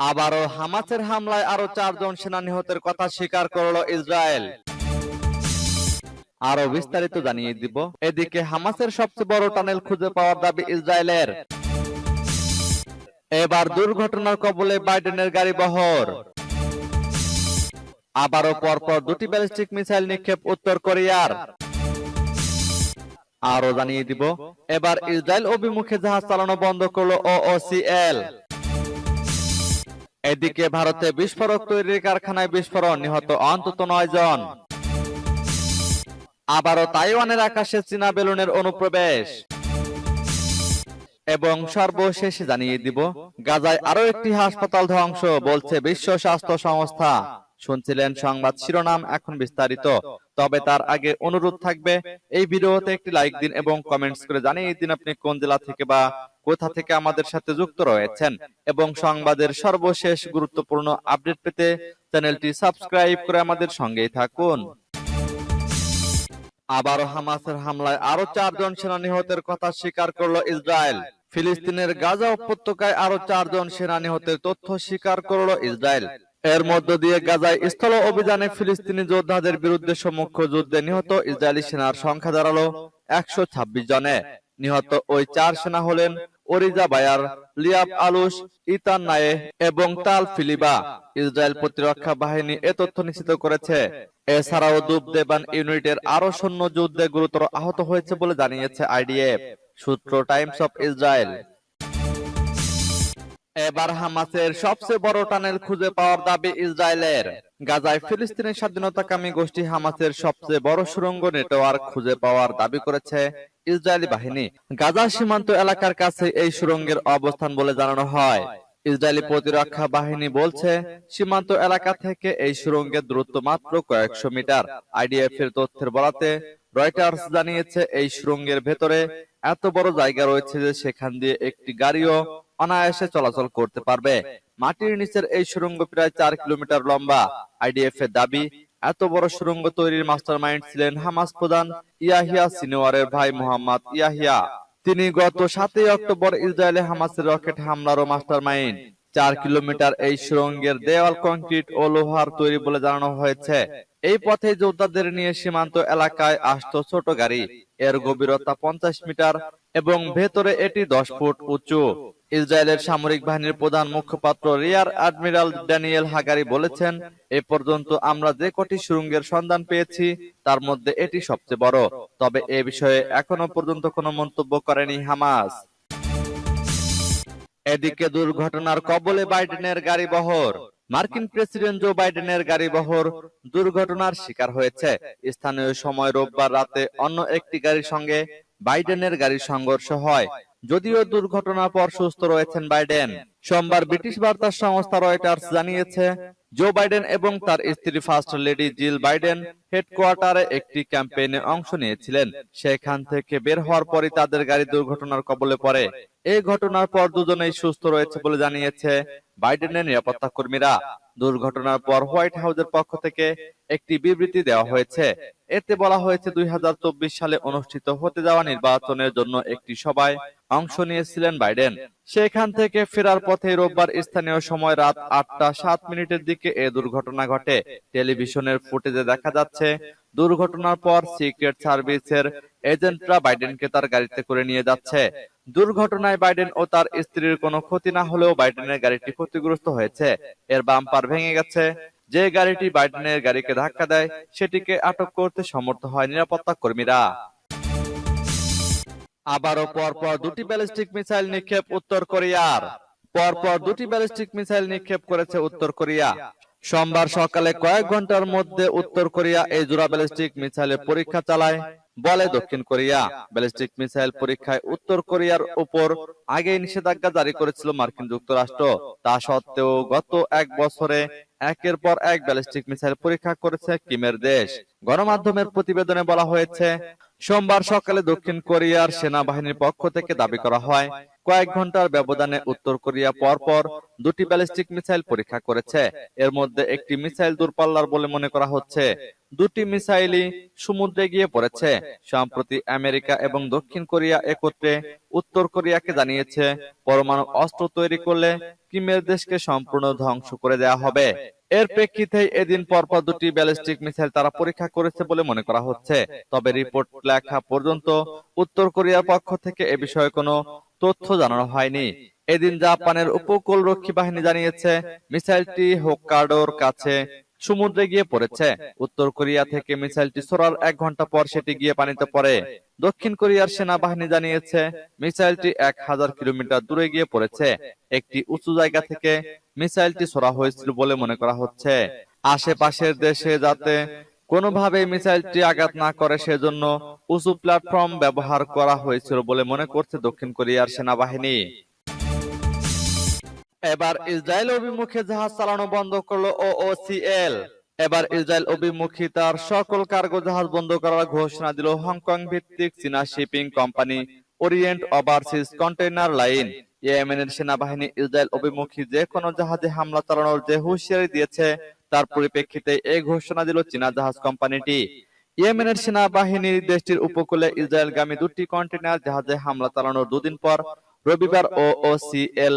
আবারও হামাসের হামলায় আরও চারজন সেনা নিহতের কথা স্বীকার করল ইসরায়েল। আরও বিস্তারিত জানিয়ে দিব। এদিকে হামাসের সবচেয়ে বড় টানেল খুঁজে পাওয়ার দাবি ইসরায়েলের। এবার দুর্ঘটনার কবলে বাইডেনের গাড়ি বহর। আবারও পরপর দুটি ব্যালিস্টিক মিসাইল নিক্ষেপ উত্তর কোরিয়ার। আরও জানিয়ে দিব, এবার ইসরায়েল অভিমুখে জাহাজ চালানো বন্ধ করল ওওসিএল এদিকে ভারতে বিস্ফোরক তৈরির কারখানায় বিস্ফোরণ নিহত অন্তত নয় জন। আবারও তাইওয়ানের আকাশে চীনা বেলুনের অনুপ্রবেশ। এবং সর্বশেষ জানিয়ে দিব গাজায় আরও একটি হাসপাতাল ধ্বংস বলছে বিশ্ব স্বাস্থ্য সংস্থা। শুনছিলেন সংবাদ শিরোনাম এখন বিস্তারিত। তবে তার আগে অনুরোধ থাকবে এই ভিডিওতে একটি লাইক দিন এবং কমেন্টস করে জানিয়ে দিন আপনি কোন জেলা থেকে বা কোথা থেকে আমাদের সাথে যুক্ত রয়েছেন এবং সংবাদের সর্বশেষ গুরুত্বপূর্ণ আপডেট পেতে চ্যানেলটি সাবস্ক্রাইব করে আমাদের সঙ্গেই থাকুন। আবারও হামাসের হামলায় আরও চারজন সেনা নিহতের কথা স্বীকার করল ইসরায়েল। ফিলিস্তিনের গাজা উপত্যকায় আরও চারজন সেনা নিহতের তথ্য স্বীকার করল ইসরায়েল। এর মধ্য দিয়ে গাজায় স্থল অভিযানে ফিলিস্তিনি যোদ্ধাদের বিরুদ্ধে সম্মুখ যুদ্ধে নিহত ইসরায়েলি সেনার সংখ্যা দাঁড়াল একশো ছাব্বিশ জনে। নিহত ওই চার সেনা হলেন ওরিজা বায়ার, লিয়াব আলুস, ইতান নায়ে এবং তাল ফিলিবা। ইসরায়েল প্রতিরক্ষা বাহিনী এ তথ্য নিশ্চিত করেছে। এছাড়াও দুবদেবান ইউনিটের আরও সৈন্য যুদ্ধে গুরুতর আহত হয়েছে বলে জানিয়েছে আইডিএফ, সূত্র টাইমস অফ ইসরায়েল। এবার হামাসের সবচেয়ে বড় টানেল খুঁজে পাওয়ার দাবি ইসরায়েলের। গাজায় ফিলিস্তিনের স্বাধীনতাকামী গোষ্ঠী হামাসের সবচেয়ে বড় সুড়ঙ্গ নেটওয়ার্ক খুঁজে পাওয়ার দাবি করেছে ইসরায়েলি বাহিনী। গাজা সীমান্ত এলাকার কাছে এই সুড়ঙ্গের অবস্থান বলে জানানো হয়। ইসরায়েলি প্রতিরক্ষা বাহিনী বলছে সীমান্ত এলাকা থেকে এই সুরঙ্গের দূরত্ব মাত্র কয়েকশো মিটার। আইডিএফ এর তথ্যের বলাতে রয়টার্স জানিয়েছে এই সুড়ঙ্গের ভেতরে এত বড় জায়গা রয়েছে যে সেখান দিয়ে একটি গাড়িও অনায়াসে চলাচল করতে পারবে। মাটির নিচের এই সুড়ঙ্গ প্রায় চার কিলোমিটার লম্বা। আইডিএফ এর দাবি, এত বড় সুড়ঙ্গ তৈরির মাস্টারমাইন্ড ছিলেন হামাস প্রধান ইয়াহিয়া সিনোয়ারের ভাই মোহাম্মদ ইয়াহিয়া। তিনি গত সাতই অক্টোবর ইসরায়েলে হামাসের রকেট হামলারও মাস্টারমাইন্ড। চার কিলোমিটার এই সুড়ঙ্গের দেওয়াল কংক্রিট ও লোহার তৈরি বলে জানানো হয়েছে। এই পথে যোদ্ধাদের নিয়ে সীমান্ত এলাকায় আসতো ছোট গাড়ি। এর গভীরতা পঞ্চাশ মিটার এবং ভেতরে এটি দশ ফুট উঁচু। ইসরায়েলের সামরিক বাহিনীর প্রধান মুখপাত্র রিয়ার অ্যাডমিরাল ড্যানিয়েল হাগারি বলেছেন, এ পর্যন্ত আমরা যে কটি সুরঙ্গের সন্ধান পেয়েছি, তার মধ্যে এটি সবচেয়ে বড়। তবে এ বিষয়ে এখনও পর্যন্ত কোনো মন্তব্য করেনি হামাস। এদিকে দুর্ঘটনার কবলে বাইডেনের গাড়ি বহর। মার্কিন প্রেসিডেন্ট জো বাইডেনের গাড়ি বহর দুর্ঘটনার শিকার হয়েছে। স্থানীয় সময় রোববার রাতে অন্য একটি গাড়ির সঙ্গে বাইডেনের গাড়ির সংঘর্ষ হয়। যদিও দুর্ঘটনার পর সুস্থ রয়েছেন বাইডেন। সোমবার ব্রিটিশ বার্তা সংস্থা রয়টার্স জানিয়েছে, জো বাইডেন এবং তার স্ত্রী ফার্স্ট লেডি জিল বাইডেন হেডকোয়ার্টারে একটি ক্যাম্পেইনে অংশ নিয়েছিলেন। সেখান থেকে বের হওয়ার পরই তাদের গাড়ি দুর্ঘটনার কবলে পড়ে। এই ঘটনার পর দুজনেই সুস্থ রয়েছে বলে জানিয়েছে বাইডেনের নিরাপত্তা কর্মীরা। দুর্ঘটনার পর হোয়াইট হাউসের পক্ষ থেকে একটি বিবৃতি দেওয়া হয়েছে। এতে বলা হয়েছে দুই হাজার চব্বিশ সালে অনুষ্ঠিত হতে যাওয়া নির্বাচনের জন্য একটি সভায় অংশ নিয়েছিলেন বাইডেন। সেখান থেকে ফেরার পথে রোববার স্থানীয় সময় রাত আটটা সাত মিনিটের দিকে এ দুর্ঘটনা ঘটে। টেলিভিশনের ফুটেজে দেখা যাচ্ছে দুর্ঘটনার পর সিক্রেট সার্ভিসের এজেন্টরা বাইডেনকে তার গাড়িতে করে নিয়ে যাচ্ছে। দুর্ঘটনায় বাইডেন ও তার স্ত্রীর কোনো ক্ষতি না হলেও বাইডেনের গাড়িটি ক্ষতিগ্রস্ত হয়েছে। এর বাম্পার ভেঙে গেছে। যে গাড়িটি বাইডেনের গাড়িকে ধাক্কা দেয়, সেটিকে আটক করতে সমর্থ হয় নিরাপত্তা কর্মীরা। আবারও পরপর দুটি ব্যালিস্টিক মিসাইল নিক্ষেপ উত্তর কোরিয়ার। পরপর দুটি ব্যালিস্টিক মিসাইল নিক্ষেপ করেছে উত্তর কোরিয়া। সোমবার সকালে কয়েক ঘণ্টার মধ্যে উত্তর কোরিয়া এই জোড়া ব্যালিস্টিক মিসাইলের পরীক্ষা চালায়, বলে দক্ষিণ কোরিয়া। ব্যালিস্টিক মিসাইল পরীক্ষায় উত্তর কোরিয়ার উপর আগেই নিষেধাজ্ঞা জারি করেছিল মার্কিন যুক্তরাষ্ট্র। তা সত্ত্বেও গত এক বছরে একের পর এক ব্যালিস্টিক মিসাইল পরীক্ষা করেছে কিমের দেশ। গণমাধ্যমের প্রতিবেদনে বলা হয়েছে, সোমবার সকালে দক্ষিণ কোরিয়ার সেনাবাহিনীর পক্ষ থেকে দাবি করা হয় কয়েক ঘণ্টার ব্যবধানে উত্তর কোরিয়া পরপর দুটি ব্যালিস্টিক মিসাইল পরীক্ষা করেছে। এর মধ্যে একটি মিসাইল দূরপাল্লার বলে মনে করা হচ্ছে। দুটি মিসাইলই সমুদ্রে গিয়ে পড়েছে। সম্প্রতি আমেরিকা এবং দক্ষিণ কোরিয়া একত্রে উত্তর কোরিয়াকে জানিয়েছে, পরমাণু অস্ত্র তৈরি করলে কিমের দেশকে সম্পূর্ণ ধ্বংস করে দেওয়া হবে। এর প্রেক্ষিতে এদিন পরপর দুটি ব্যালিস্টিক মিসাইল তারা পরীক্ষা করেছে বলে মনে করা হচ্ছে। তবে রিপোর্ট লেখা পর্যন্ত উত্তর কোরিয়ার পক্ষ থেকে এ বিষয়ে কোনো তথ্য জানানো হয়নি। এদিন জাপানের উপকূল রক্ষী বাহিনী জানিয়েছে, মিসাইলটি হোক্কাডোর কাছে সমুদ্রে গিয়ে পড়েছে। উত্তর কোরিয়া থেকে মিসাইলটি ছোড়ার এক ঘণ্টা পর সেটি গিয়ে পানিতে পড়ে। দক্ষিণ কোরিয়ার সেনাবাহিনী জানিয়েছে, মিসাইলটি এক হাজার কিলোমিটার দূরে গিয়ে পড়েছে। একটি উঁচু জায়গা থেকে মিসাইলটি ছোড়া হয়েছিল বলে মনে করা হচ্ছে। আশেপাশের দেশে যাতে কোনোভাবে মিসাইলটি আঘাত না করে সেজন্য উঁচু প্ল্যাটফর্ম ব্যবহার করা হয়েছিল বলে মনে করছে দক্ষিণ কোরিয়ার সেনাবাহিনী। এবার ইসরায়েল অভিমুখে জাহাজ চালানো বন্ধ করল ওওসিএল এবার ইসরায়েল অভিমুখী তার সকল কার্গো জাহাজ বন্ধ করার ঘোষণা দিল হংকং ভিত্তিক চীনা shipping company Orient Overseas container line ইয়েমেনের সেনাবাহিনী ইসরায়েল অভিমুখী যে কোনো জাহাজে হামলা চালানোর যে হুঁশিয়ারি দিয়েছে তার পরিপ্রেক্ষিতে এই ঘোষণা দিল চীনা জাহাজ কোম্পানিটি। ইয়েমেনের সেনাবাহিনী দেশটির উপকূলে ইসরায়েলগামী দুটি কন্টেইনার জাহাজে হামলা চালানোর দুদিন পর রবিবার ও ওসিএল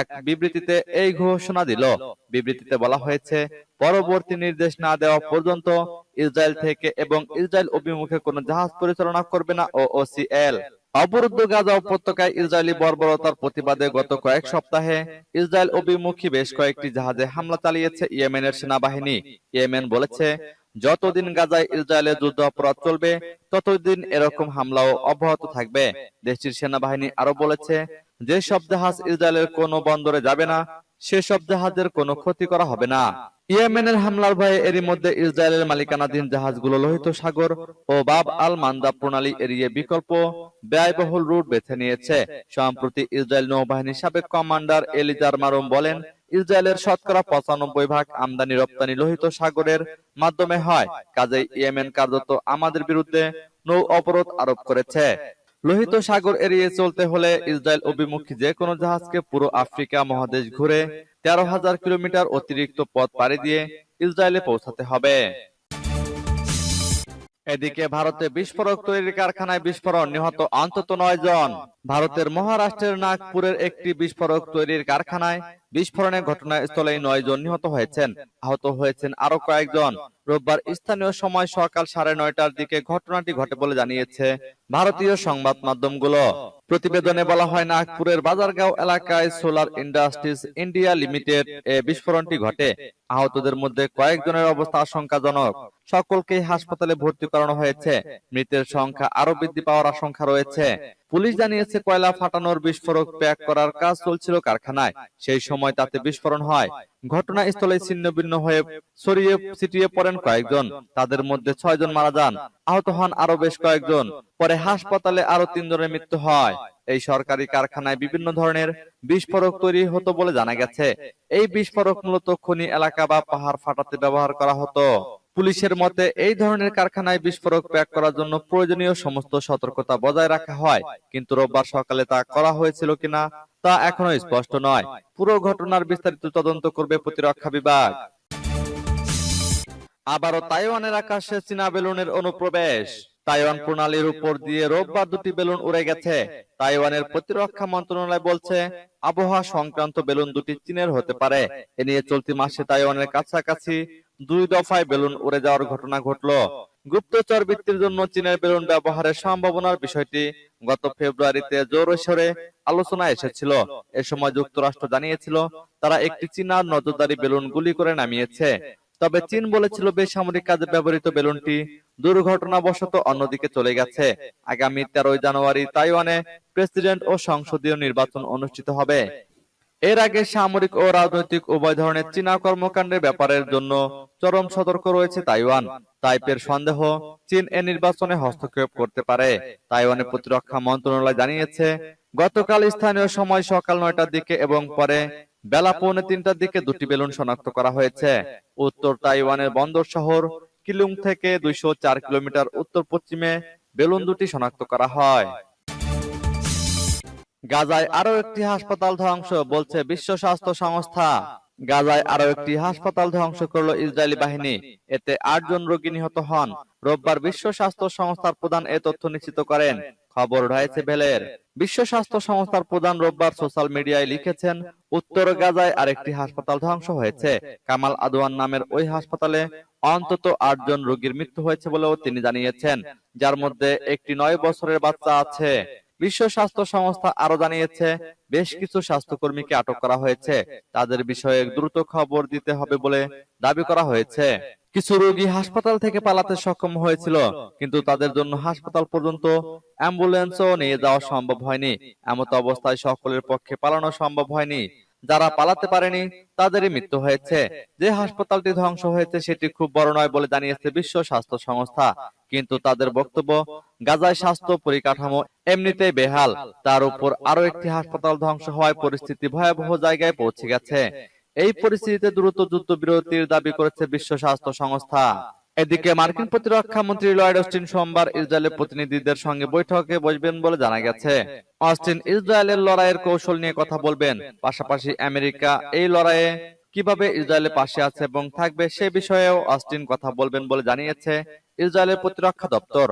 এক বিবৃতিতে এই ঘোষণা দিল। বিবৃতিতে বলা হয়েছে, পরবর্তী নির্দেশ না দেওয়া পর্যন্ত ইসরায়েল থেকে এবং ইসরায়েল অভিমুখে কোনো জাহাজ পরিচালনা করবে না ও ওসিএল অবরুদ্ধ গাজা উপত্যকায় ইসরায়েলি বর্বরতার প্রতিবাদে গত কয়েক সপ্তাহে ইসরায়েল অভিমুখী বেশ কয়েকটি জাহাজে হামলা চালিয়েছে ইয়েমেনের সেনাবাহিনী। ইয়েমেন বলেছে, যতদিন গাজায় ইসরায়েলের যুদ্ধ অপরাধ চলবে, ততদিন এরকম হামলাও অব্যাহত থাকবে। দেশটির সেনাবাহিনী আরও বলেছে যে সব জাহাজ ইসরায়েলের কোনো বন্দরে যাবে না, সেসব জাহাজের কোনো ক্ষতি করা হবে না। ইয়েমেনের হামলার ভয়ে এরই মধ্যে ইসরায়েলের মালিকানাধীন জাহাজগুলো লোহিত সাগর ও বাব আল মান্দা প্রণালী এড়িয়ে বিকল্প ব্যয়বহুল রুট বেছে নিয়েছে। সম্প্রতি ইসরায়েল নৌবাহিনীর সাবেক কমান্ডার এলিজার মারুম বলেন, ইসরায়েলের শতকরা পঁচানব্বই ভাগ আমদানি রপ্তানি লোহিত সাগরের মাধ্যমে হয়। কাজেই ইয়েমেন কার্যত আমাদের বিরুদ্ধে নৌ অবরোধ আরোপ করেছে। লোহিত সাগর এড়িয়ে চলতে হলে ইসরায়েল অভিমুখী যে কোনো জাহাজকে পুরো আফ্রিকা মহাদেশ ঘুরে তেরো হাজার কিলোমিটার অতিরিক্ত পথ পাড়ি দিয়ে ইসরায়েলে পৌঁছাতে হবে। এদিকে ভারতে বিস্ফোরক তৈরির কারখানায় বিস্ফোরণ নিহত অন্তত নয় জন। ভারতের মহারাষ্ট্রের নাগপুরের একটি বিস্ফোরক তৈরির কারখানায় বিস্ফোরণের ঘটনাস্থলেই নয় জন নিহত হয়েছেন। আহত হয়েছেন আরও কয়েকজন। রোববার স্থানীয় সময় সকাল সাড়ে নয়টার দিকে ঘটনাটি ঘটে বলে জানিয়েছে ভারতীয় সংবাদ মাধ্যমগুলো। প্রতিবেদনে বলা হয় নাগপুরের বাজারগাঁও এলাকায় সোলার ইন্ডাস্ট্রিজ ইন্ডিয়া লিমিটেড এ বিস্ফোরণটি ঘটে। আহতদের মধ্যে কয়েকজনের অবস্থা আশঙ্কাজনক। সকলকেই হাসপাতালে ভর্তি করানো হয়েছে। মৃতের সংখ্যা আরও বৃদ্ধি পাওয়ার আশঙ্কা রয়েছে। পুলিশ জানিয়েছে, কয়লা ফাটানোর বিস্ফোরক প্যাক করার কাজ চলছিল কারখানায়। সেই সময় তাতে বিস্ফোরণ হয়। ঘটনাস্থলে ছিন্ন ভিন্ন হয়ে ছড়িয়ে ছিটিয়ে পড়েন কয়েকজন। তাদের মধ্যে ছয় জন মারা যান। আহত হন আরও বেশ কয়েকজন। পরে হাসপাতালে আরও তিনজনের মৃত্যু হয়। এই সরকারি কারখানায় বিভিন্ন ধরনের বিস্ফোরক তৈরি হতো বলে জানা গেছে। এই বিস্ফোরক মূলত খনি এলাকা বা পাহাড় ফাটাতে ব্যবহার করা হতো। পুলিশের মতে এই ধরনের কারখানায় বিস্ফোরক প্যাক করার জন্য প্রয়োজনীয় সমস্ত সতর্কতা বজায় রাখা হয়। কিন্তু রোববার সকালে তা করা হয়েছিল কিনা তা এখনও স্পষ্ট নয়। পুরো ঘটনার বিস্তারিত তদন্ত করবে প্রতিরক্ষা বিভাগ। আবারও তাইওয়ানের আকাশে চীনা বেলুনের অনুপ্রবেশ। তাইওয়ান প্রণালীর উপর দিয়ে রোববার দুটি বেলুন উড়ে গেছে। তাইওয়ানের প্রতিরক্ষা মন্ত্রণালয় বলছে, আবহাওয়া সংক্রান্ত বেলুন দুটি চীনের হতে পারে। এ নিয়ে চলতি মাসে তাইওয়ানের কাছাকাছি দুই দফায় বেলুন উড়ে যাওয়ার ঘটনা ঘটলো। গুপ্তচর বৃত্তির জন্য চীনের বেলুন ব্যবহারের সম্ভাবনার বিষয়টি গত ফেব্রুয়ারিতে জোরে সরে আলোচনা এসেছিল। এ সময় যুক্তরাষ্ট্র জানিয়েছিল, তারা একটি চীনার নজরদারি বেলুন গুলি করে নামিয়েছে। তবে চীন বলেছিল, বেসামরিক কাজে ব্যবহৃত বেলুনটি দুর্ঘটনাবশত অন্যদিকে চলে গেছে। আগামী তেরোই জানুয়ারি তাইওয়ানে প্রেসিডেন্ট ও সংসদীয় নির্বাচন অনুষ্ঠিত হবে। এর আগে সামরিক ও রাজনৈতিক উভয় ধরনের চীনা কর্মকাণ্ডের ব্যাপারের জন্য চরম সতর্ক রয়েছে তাইওয়ান। তাইপের সন্দেহ চীন এ নির্বাচনে হস্তক্ষেপ করতে পারে। তাইওয়ানের প্রতিরক্ষা মন্ত্রণালয় জানিয়েছে, গতকাল স্থানীয় সময় সকাল নয়টার দিকে এবং পরে বেলা পৌনে তিনটার দিকে দুটি বেলুন শনাক্ত করা হয়েছে। উত্তর তাইওয়ানের বন্দর শহর কিলুং থেকে দুইশো চার কিলোমিটার উত্তর পশ্চিমে বেলুন দুটি শনাক্ত করা হয়। গাজায় আরও একটি হাসপাতাল ধ্বংস, বলছে বিশ্ব স্বাস্থ্য সংস্থা। গাজায় আরও একটি হাসপাতাল ধ্বংস করল ইসরায়েলি বাহিনী। এতে আটজন রোগী নিহত হন। রোববার বিশ্ব স্বাস্থ্য সংস্থার প্রধান এ তথ্য নিশ্চিত করেন। খবর রয়েছে ভেলের। বিশ্ব স্বাস্থ্য সংস্থার প্রধান রোববার সোশ্যাল মিডিয়ায় লিখেছেন উত্তর গাজায় আরেকটি হাসপাতাল ধ্বংস হয়েছে। কামাল আদওয়ান নামের ওই হাসপাতালে অন্তত আটজন রোগীর মৃত্যু হয়েছে বলেও তিনি জানিয়েছেন। যার মধ্যে একটি নয় বছরের বাচ্চা আছে। বিশ্ব স্বাস্থ্য সংস্থা আরও জানিয়েছে, বেশ কিছু স্বাস্থ্যকর্মীকে আটক করা হয়েছে। তাদের বিষয়ে দ্রুত খবর দিতে হবে বলে দাবি করা হয়েছে। কিছু রোগী হাসপাতাল থেকে পালাতে সক্ষম হয়েছিল, কিন্তু তাদের জন্য হাসপাতাল পর্যন্ত অ্যাম্বুলেন্সও নিয়ে যাওয়া সম্ভব হয়নি। এমত অবস্থায় সকলের পক্ষে পালানো সম্ভব হয়নি। যারা পালাতে পারেনি, তাদেরই মৃত্যু হয়েছে। যে হাসপাতালটি ধ্বংস হয়েছে, সেটি খুব বড় নয় বলে জানিয়েছে বিশ্ব স্বাস্থ্য সংস্থা। কিন্তু তাদের বক্তব্য, গাজায় স্বাস্থ্য পরিকাঠামো এমনিতেই বেহাল। তার উপর আরও একটি হাসপাতাল ধ্বংস হওয়ায় পরিস্থিতি ভয়াবহ জায়গায় পৌঁছে গেছে। এই পরিস্থিতিতে দ্রুত যুদ্ধবিরতির দাবি করেছে বিশ্ব স্বাস্থ্য সংস্থা। এদিকে মার্কিন প্রতিরক্ষা মন্ত্রী লয়েড অস্টিন সোমবার ইসরায়েলের প্রতিনিধিদের সঙ্গে বৈঠকে বসবেন বলে জানা গেছে। অস্টিন, ইসরায়েলের লড়াইয়ের কৌশল নিয়ে কথা বলবেন। পাশাপাশি আমেরিকা এই লড়াইয়ে কীভাবে ইসরায়েলের পাশে আছে এবং থাকবে সে বিষয়েও অস্টিন কথা বলবেন বলে জানিয়েছে ইসরায়েলের প্রতিরক্ষা দপ্তর।